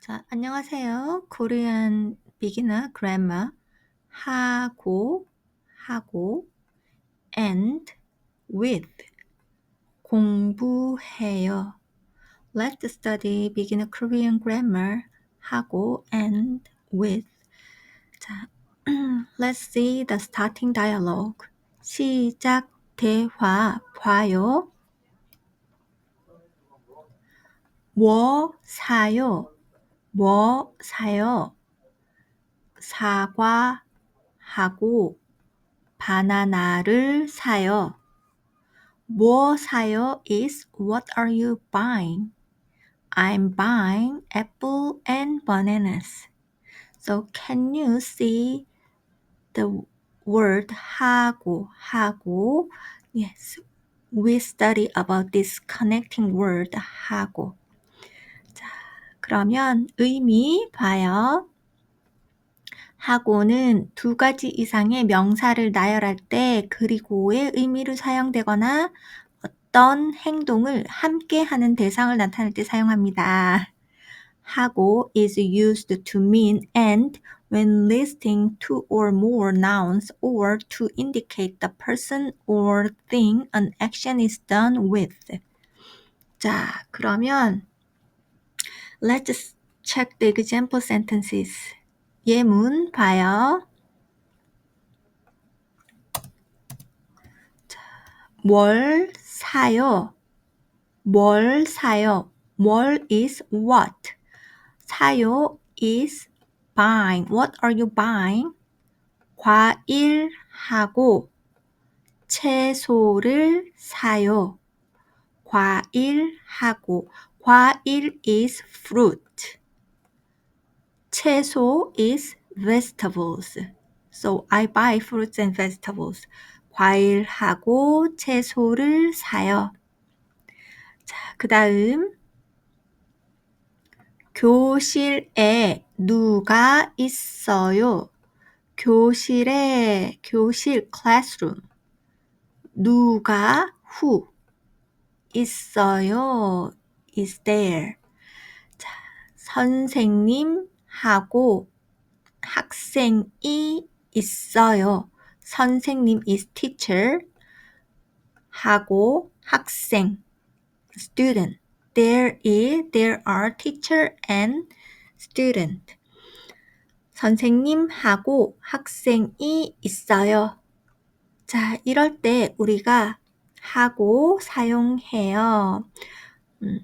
자, 안녕하세요. Korean beginner grammar 하고 하고 and with 공부해요. Let's study beginner Korean grammar 하고 and with. 자, let's see the starting dialogue. 시작 대화 봐요. 뭐 사요? 뭐 사요? 사과하고 바나나를 사요. 뭐 사요 is what are you buying? I'm buying apple and bananas. So can you see the word 하고 하고? Yes, we study about this connecting word 하고. 자, 그러면 의미 봐요. 하고는 두 가지 이상의 명사를 나열할 때 그리고의 의미로 사용되거나 어떤 행동을 함께 하는 대상을 나타낼 때 사용합니다. 하고 is used to mean and when listing two or more nouns or to indicate the person or thing an action is done with. 자, 그러면 let's check the example sentences. 예문 봐요. 뭘 사요? 뭘 사요? 뭘 is what? 사요 is buying. What are you buying? 과일하고 채소를 사요. 과일하고 과일 is fruit. 채소 is vegetables. So I buy fruits and vegetables. 과일하고 채소를 사요. 자, 그 다음 교실에 누가 있어요? 교실에 교실 classroom 누가 who 있어요 is there 자, 선생님하고 학생이 있어요. 선생님 is teacher 하고 학생 student there is there are teacher and student 선생님하고 학생이 있어요. 자, 이럴 때 우리가 하고 사용해요. 음,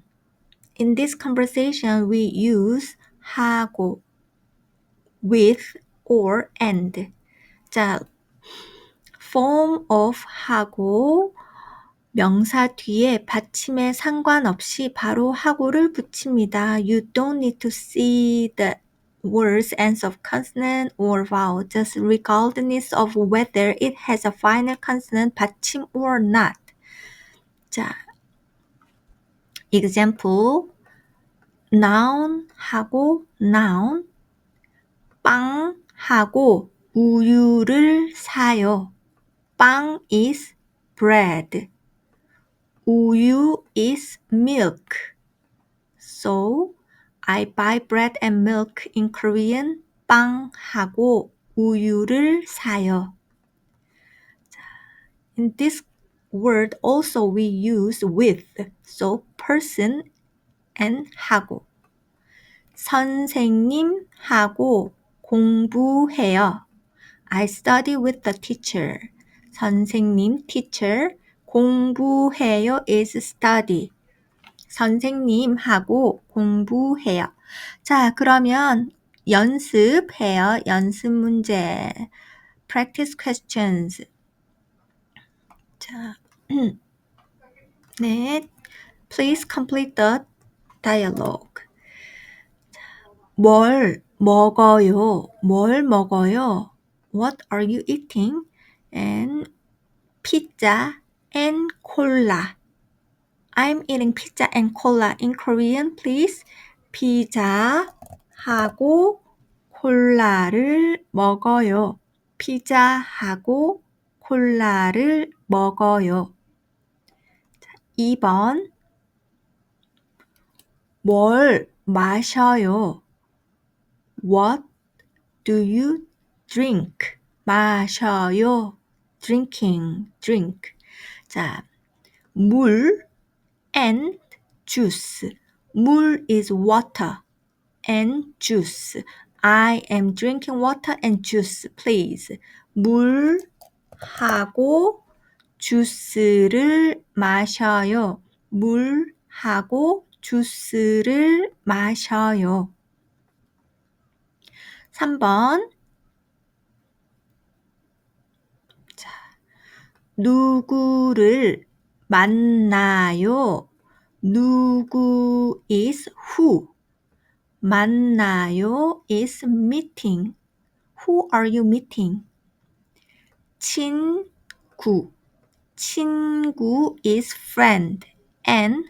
In this conversation, we use 하고, with, or, and. 자, form of 하고, 명사 뒤에 받침에 상관없이 바로 하고를 붙입니다. You don't need to see the words ends of consonant or vowel, just regardless of whether it has a final consonant 받침 or not. 자, example, noun 하고 noun, 빵 하고 우유를 사요. 빵 is bread. 우유 is milk. So, I buy bread and milk in Korean. 빵하고 우유를 사요. In this word also we use with. So, person and 하고. 선생님하고 공부해요. I study with the teacher. 선생님, teacher. 공부해요 is study. 선생님하고 공부해요. 자, 그러면 연습해요. 연습 문제. practice questions. 자, 네. Please complete the dialogue. 뭘 먹어요? 뭘 먹어요? What are you eating? And pizza and cola. I'm eating pizza and cola in Korean, please. 피자하고 콜라를 먹어요. 피자하고 콜라를 먹어요. 2번 뭘 마셔요? What do you drink? 마셔요. drinking, drink. 자, 물 and juice. 물 is water and juice. I am drinking water and juice, please. 물하고 주스를 마셔요. 물하고 주스를 마셔요. 3번. 자, 누구를 만나요? 누구 is who? 만나요 is meeting. Who are you meeting? 친구. 친구 is friend. And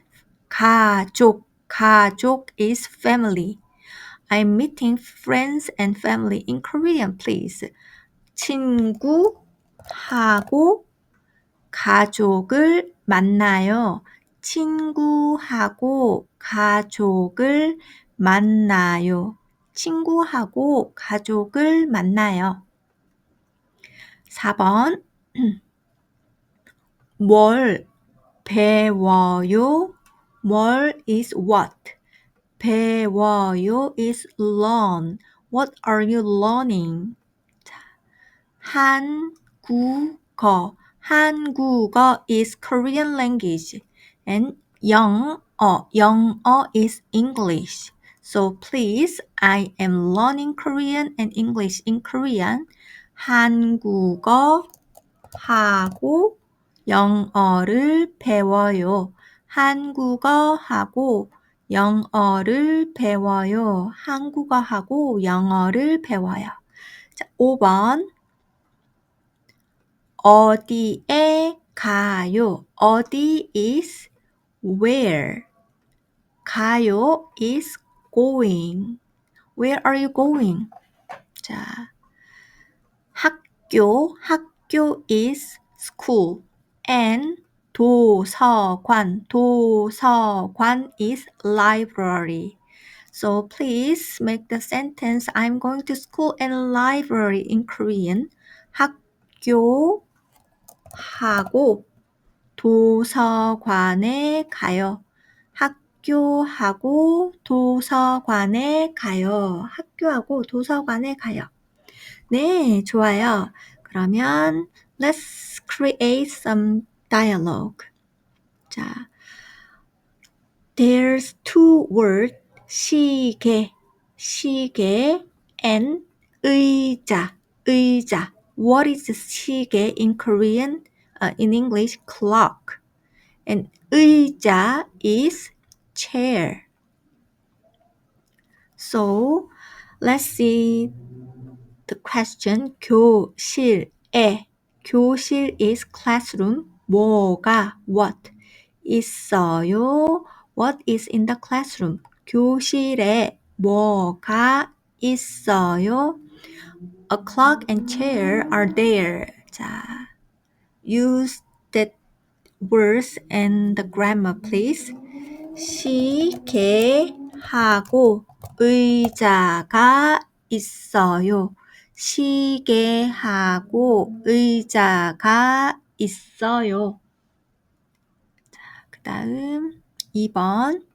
가족. 가족 is family. I'm meeting friends and family in Korean, please. 친구하고 가족을 만나요. 친구하고 가족을 만나요. 친구하고 가족을 만나요. 4번. 뭘 배워요? 뭘 is what? 배워요 is learn. What are you learning? 자, 한국어. 한국어 is Korean language. And 영어. 영어 is English. So please, I am learning Korean and English in Korean. 한국어 하고 영어를 배워요. 한국어하고 영어를 배워요. 한국어하고 영어를 배워요. 자, 5번. 어디에 가요? 어디 is where. 가요 is going. Where are you going? 자, 학교, 학교 is school. And 도서관, 도서관 is library. So please make the sentence I'm going to school and library in Korean. 학교 하고 도서관에 가요. 학교하고 도서관에 가요. 학교하고 도서관에 가요. 네, 좋아요. 그러면 let's create some dialogue. 자, there's two words 시계, 시계 and 의자, 의자. What is 시계 in Korean? Uh, in English, clock. And 의자 is chair. So let's see the question. 교실에 교실 is classroom. 뭐가 what 있어요? What is in the classroom? 교실에 뭐가 있어요? A clock and chair are there. 자, use that words and the grammar, please. 시계하고 의자가 있어요. 시계하고 의자가 있어요. 자, 그 다음 2번.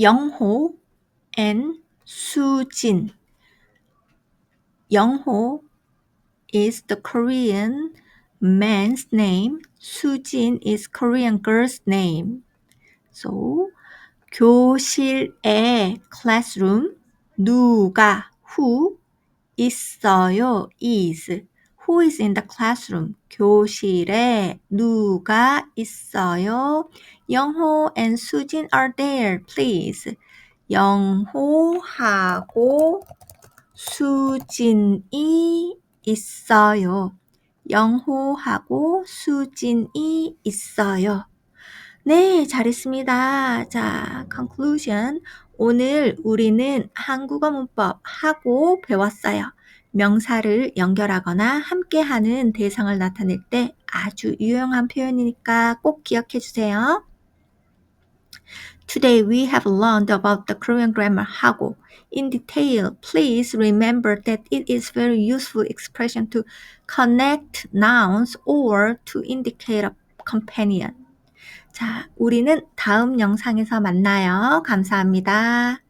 영호 and 수진. 영호 is the Korean man's name. 수진 is Korean girl's name. So, 교실에 classroom 누가 who 있어요 is who is in the classroom 교실에 누가 있어요 영호 and 수진 are there please 영호하고 수진이 있어요. 영호하고 수진이 있어요. 네, 잘했습니다. 자, conclusion. 오늘 우리는 한국어 문법 하고 배웠어요. 명사를 연결하거나 함께하는 대상을 나타낼 때 아주 유용한 표현이니까 꼭 기억해 주세요. Today we have learned about the Korean grammar 하고 in detail. Please remember that it is very useful expression to connect nouns or to indicate a companion. 자, 우리는 다음 영상에서 만나요. 감사합니다.